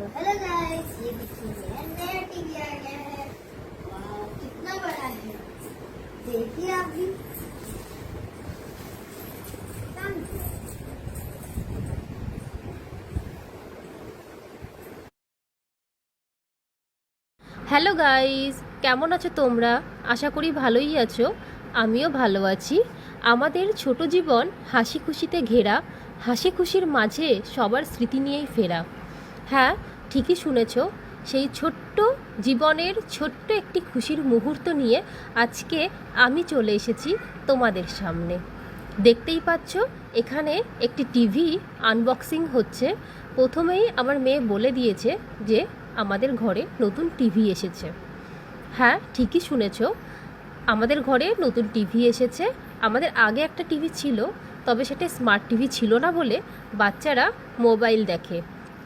Hello guys ये देखिए नया टीवी आ गया है वाह कितना बड़ा है देखिए आप भी হ্যালো গাইস কেমন আছো তোমরা আশা করি ভালোই আছো আমিও ভালো আছি আমাদের ছোট জীবন হাসি খুশিতে ঘেরা হাসি খুশির মাঝে সবার স্মৃতি নিয়েই ফেরা হ্যাঁ ঠিকই শুনেছ, সেই ছোট্ট জীবনের ছোট্ট একটি খুশির মুহূর্ত নিয়ে আজকে আমি চলে এসেছি তোমাদের সামনে। দেখতেই পাচ্ছ, এখানে একটি টিভি আনবক্সিং হচ্ছে। প্রথমেই আমার মেয়ে বলে দিয়েছে যে, আমাদের ঘরে নতুন টিভি এসেছে। হ্যাঁ ঠিকই শুনেছ, আমাদের ঘরে নতুন টিভি এসেছে। আমাদের আগে একটা টিভি ছিল, তবে সেটা স্মার্ট টিভি ছিল না বলে বাচ্চারা মোবাইল দেখে।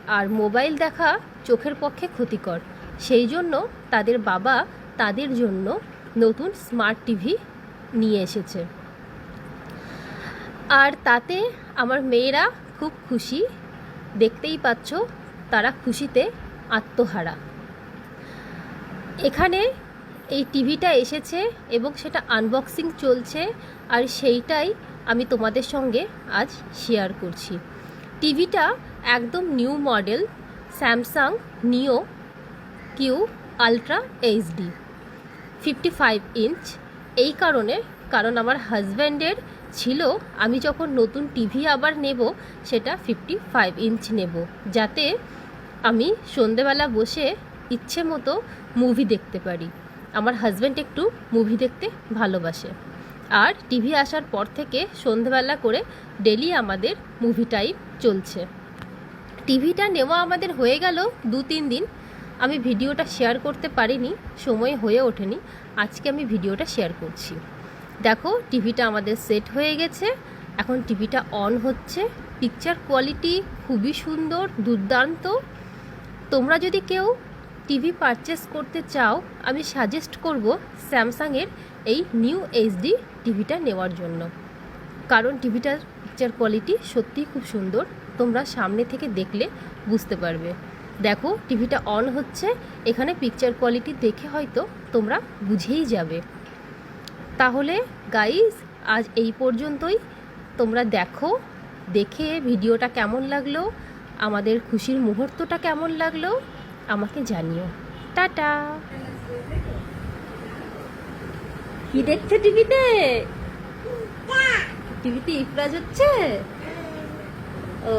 আর মোবাইল দেখা চোখের পক্ষে ক্ষতিকর। সেই জন্য তাদের বাবা তাদের জন্য নতুন স্মার্ট টিভি নিয়ে এসেছে। আর তাতে আমার মেয়েরা খুব খুশি। দেখতেই পাচ্ছ, তারা খুশিতে আত্মহারা। এখানে এই টিভিটা এসেছে এবং সেটা আনবক্সিং চলছে। আর সেইটাই আমি তোমাদের সঙ্গে আজ শেয়ার করছি। টিভিটা একদম new model, Samsung Neo Q ultra HD. Fifty five inch, এই কারণে, কারণ আমার হাজব্যান্ডের ছিল, আমি যখন নতুন টিভি আবার নেব, সেটা ফিফটি ফাইভ ইঞ্চ নেব, যাতে আমি সন্ধেবেলা বসে ইচ্ছে মতো মুভি দেখতে পারি। আমার হাজব্যান্ড একটু মুভি দেখতে ভালোবাসে। আর টিভি আসার পর থেকে সন্ধেবেলা করে ডেলি আমাদের মুভি টাইম চলছে। টিভিটা নেওয়া আমাদের হয়ে গেল দু তিন দিন। আমি ভিডিওটা শেয়ার করতে পারিনি, সময় হয়ে ওঠেনি। আজকে আমি ভিডিওটা শেয়ার করছি। দেখো টিভিটা আমাদের সেট হয়ে গেছে। এখন টিভিটা অন হচ্ছে। পিকচার কোয়ালিটি খুবই সুন্দর, দুর্দান্ত। তোমরা যদি কেউ টিভি পারচেস করতে চাও, আমি সাজেস্ট করব স্যামসাংয়ের এই নিউ এইচডি টিভিটা নেওয়ার জন্য। কারণ টিভিটার পিকচার কোয়ালিটি সত্যিই খুব সুন্দর। তোমরা সামনে থেকে দেখলে বুঝতে পারবে। দেখো, টিভিটা অন হচ্ছে। এখানে পিকচার কোয়ালিটি দেখে হয়তো তোমরা বুঝেই যাবে। তাহলে গাইজ, আজ এই পর্যন্তই। তোমরা দেখো, দেখে ভিডিওটা কেমন লাগল? আমাদের খুশির মুহূর্তটা কেমন লাগল? আমাকে জানিও। টাটা! কি দেখছে টিভিতে টিভিতে ইফরাজ হচ্ছে? ও।